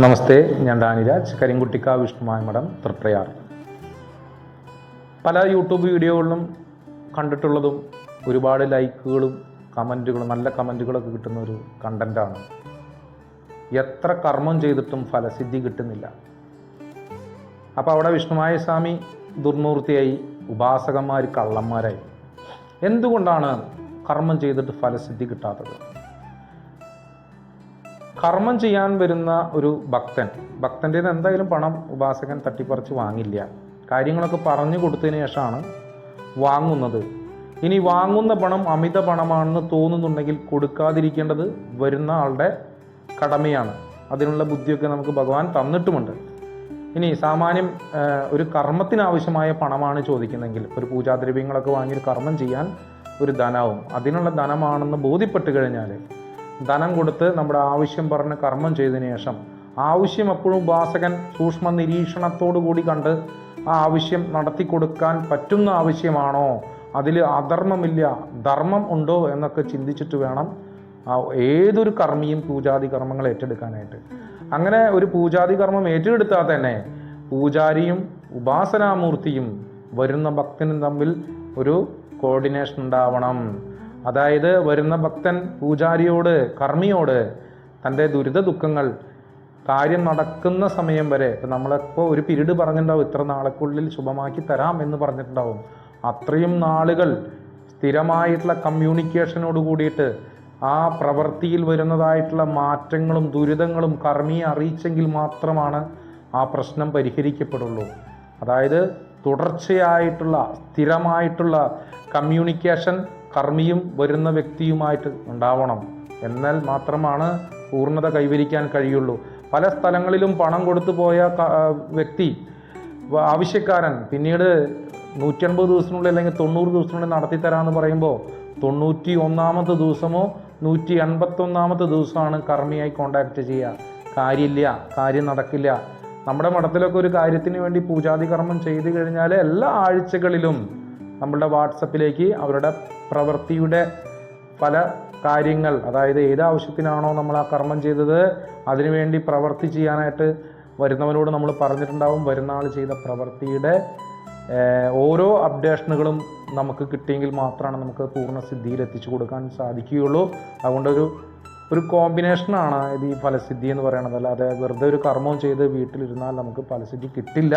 നമസ്തേ ഞാൻ ഡാനിരാജ് കരിങ്കുട്ടിക്ക വിഷ്ണുമായ മഠം തൃപ്രയാർ. പല യൂട്യൂബ് വീഡിയോകളിലും കണ്ടിട്ടുള്ളതും ഒരുപാട് ലൈക്കുകളും കമന്റുകളും നല്ല കമന്റുകളൊക്കെ കിട്ടുന്ന ഒരു കണ്ടന്റാണ്. എത്ര കർമ്മം ചെയ്തിട്ടും ഫലസിദ്ധി കിട്ടുന്നില്ല. അപ്പോൾ അവിടെ വിഷ്ണുമായ സ്വാമി ദുർമൂർത്തിയായി ഉപാസകന്മാർ കള്ളന്മാരായി. എന്തുകൊണ്ടാണ് കർമ്മം ചെയ്തിട്ട് ഫലസിദ്ധി കിട്ടാത്തത്? കർമ്മം ചെയ്യാൻ വരുന്ന ഒരു ഭക്തൻ ഭക്തന്റെ എന്തായാലും പണം ഉപാസകൻ തട്ടിപ്പറിച്ച് വാങ്ങില്ല. കാര്യങ്ങളൊക്കെ പറഞ്ഞു കൊടുത്തതിന് ശേഷമാണ് വാങ്ങുന്നത്. ഇനി വാങ്ങുന്ന പണം അമിത പണമാണെന്ന് തോന്നുന്നുണ്ടെങ്കിൽ കൊടുക്കാതിരിക്കേണ്ടത് വരുന്ന ആളുടെ കടമയാണ്. അതിനുള്ള ബുദ്ധിയൊക്കെ നമുക്ക് ഭഗവാൻ തന്നിട്ടുമുണ്ട്. ഇനി സാമാന്യം ഒരു കർമ്മത്തിനാവശ്യമായ പണമാണ് ചോദിക്കുന്നതെങ്കിൽ ഒരു പൂജാദ്രവ്യങ്ങളൊക്കെ വാങ്ങി ഒരു കർമ്മം ചെയ്യാൻ ഒരു ധനവും അതിനുള്ള ധനമാണെന്ന് ബോധ്യപ്പെട്ട് കഴിഞ്ഞാൽ ധനം കൊടുത്ത് നമ്മുടെ ആവശ്യം പറഞ്ഞ് കർമ്മം ചെയ്തതിനു ശേഷം ആവശ്യം എപ്പോഴും ഉപാസകൻ സൂക്ഷ്മ നിരീക്ഷണത്തോടു കൂടി കണ്ട് ആ ആവശ്യം നടത്തി കൊടുക്കാൻ പറ്റുന്ന ആവശ്യമാണോ? അതിൽ അധർമ്മമില്ല ധർമ്മം ഉണ്ടോ എന്നൊക്കെ ചിന്തിച്ചിട്ട് വേണം ഏതൊരു കർമ്മിയും പൂജാതി കർമ്മങ്ങൾ ഏറ്റെടുക്കാനായിട്ട്. അങ്ങനെ ഒരു പൂജാതി കർമ്മം ഏറ്റെടുത്താൽ തന്നെ പൂജാരിയും ഉപാസനാമൂർത്തിയും വരുന്ന ഭക്തനും തമ്മിൽ ഒരു കോർഡിനേഷൻ ഉണ്ടാവണം. അതായത് വരുന്ന ഭക്തൻ പൂജാരിയോട് കർമ്മിയോട് തന്റെ ദുരിത ദുഃഖങ്ങൾ കാര്യം നടക്കുന്ന സമയം വരെ ഇപ്പം നമ്മളിപ്പോൾ ഒരു പിരീഡ് പറഞ്ഞിട്ടുണ്ടാവും ഇത്ര നാളെക്കുള്ളിൽ ശുഭമാക്കി തരാം എന്ന് പറഞ്ഞിട്ടുണ്ടാവും. അത്രയും നാളുകൾ സ്ഥിരമായിട്ടുള്ള കമ്മ്യൂണിക്കേഷനോട് കൂടിയിട്ട് ആ പ്രവൃത്തിയിൽ വരുന്നതായിട്ടുള്ള മാറ്റങ്ങളും ദുരിതങ്ങളും കർമ്മിയെ അറിയിച്ചെങ്കിൽ മാത്രമാണ് ആ പ്രശ്നം പരിഹരിക്കപ്പെടുള്ളൂ. അതായത് തുടർച്ചയായിട്ടുള്ള സ്ഥിരമായിട്ടുള്ള കമ്മ്യൂണിക്കേഷൻ കർമ്മിയും വരുന്ന വ്യക്തിയുമായിട്ട് ഉണ്ടാവണം. എന്നാൽ മാത്രമാണ് പൂർണത കൈവരിക്കാൻ കഴിയുള്ളൂ. പല സ്ഥലങ്ങളിലും പണം കൊടുത്തു പോയ വ്യക്തി ആവശ്യക്കാരൻ പിന്നീട് നൂറ്റൻപത് ദിവസത്തിനുള്ളിൽ അല്ലെങ്കിൽ തൊണ്ണൂറ് ദിവസത്തിനുള്ളിൽ നടത്തി തരാമെന്ന് പറയുമ്പോൾ തൊണ്ണൂറ്റി ഒന്നാമത്തെ ദിവസമോ നൂറ്റി എൺപത്തൊന്നാമത്തെ ദിവസമാണ് കർമ്മിയായി കോണ്ടാക്ട് ചെയ്യുക. കാര്യമില്ല കാര്യം നടക്കില്ല. നമ്മുടെ മഠത്തിലൊക്കെ ഒരു കാര്യത്തിന് വേണ്ടി പൂജാതി കർമ്മം ചെയ്തു കഴിഞ്ഞാൽ എല്ലാ ആഴ്ചകളിലും നമ്മളുടെ വാട്സപ്പിലേക്ക് അവരുടെ പ്രവൃത്തിയുടെ പല കാര്യങ്ങൾ അതായത് ഏത് ആവശ്യത്തിനാണോ നമ്മൾ ആ കർമ്മം ചെയ്തത് അതിനുവേണ്ടി പ്രവൃത്തി ചെയ്യാനായിട്ട് വരുന്നവരോട് നമ്മൾ പറഞ്ഞിട്ടുണ്ടാവും. വരുന്ന ആൾ ചെയ്ത പ്രവൃത്തിയുടെ ഓരോ അപ്ഡേഷനുകളും നമുക്ക് കിട്ടിയെങ്കിൽ മാത്രമാണ് നമുക്ക് പൂർണ സിദ്ധിയിൽ എത്തിച്ചു കൊടുക്കാൻ സാധിക്കുകയുള്ളൂ. അതുകൊണ്ടൊരു ഒരു കോമ്പിനേഷനാണ് ഇത് ഈ ഫലസിദ്ധി എന്ന് പറയുന്നത്. അല്ലാതെ വെറുതെ ഒരു കർമ്മം ചെയ്ത് വീട്ടിലിരുന്നാൽ നമുക്ക് ഫലസിദ്ധി കിട്ടില്ല.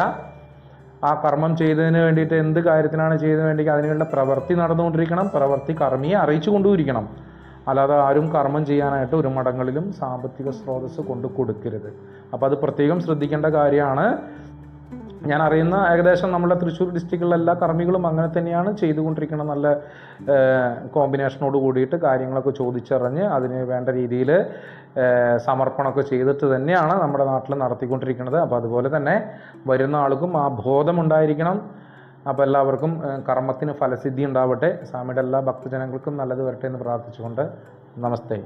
ആ കർമ്മം ചെയ്തതിന് വേണ്ടിയിട്ട് എന്ത് കാര്യത്തിനാണ് ചെയ്തതിന് വേണ്ടി അതിനുള്ള പ്രവൃത്തി നടന്നുകൊണ്ടിരിക്കണം. പ്രവൃത്തി കർമ്മിയെ അറിയിച്ചു കൊണ്ടുപോയിരിക്കണം അല്ലാതെ ആരും കർമ്മം ചെയ്യാനായിട്ട് ഒരു മഠങ്ങളിലും സാമ്പത്തിക സ്രോതസ് കൊണ്ട് കൊടുക്കരുത്. അപ്പോൾ അത് പ്രത്യേകം ശ്രദ്ധിക്കേണ്ട കാര്യമാണ്. ഞാൻ അറിയുന്ന ഏകദേശം നമ്മുടെ തൃശ്ശൂർ ഡിസ്ട്രിക്റ്റിലുള്ള എല്ലാ കർമ്മികളും അങ്ങനെ തന്നെയാണ് ചെയ്തുകൊണ്ടിരിക്കുന്നത് നല്ല കോമ്പിനേഷനോട് കൂടിയിട്ട് കാര്യങ്ങളൊക്കെ ചോദിച്ചറിഞ്ഞ് അതിന് വേണ്ട രീതിയിൽ സമർപ്പണമൊക്കെ ചെയ്തിട്ട് തന്നെയാണ് നമ്മുടെ നാട്ടിൽ നടത്തിക്കൊണ്ടിരിക്കുന്നത് അപ്പോൾ അതുപോലെ തന്നെ വരുന്ന ആൾക്കും ആ ബോധമുണ്ടായിരിക്കണം. അപ്പോൾ എല്ലാവർക്കും കർമ്മത്തിന് ഫലസിദ്ധി ഉണ്ടാവട്ടെ. സ്വാമിയുടെ എല്ലാ ഭക്തജനങ്ങൾക്കും നല്ലത് വരട്ടെ എന്ന് പ്രാർത്ഥിച്ചുകൊണ്ട് നമസ്തേ.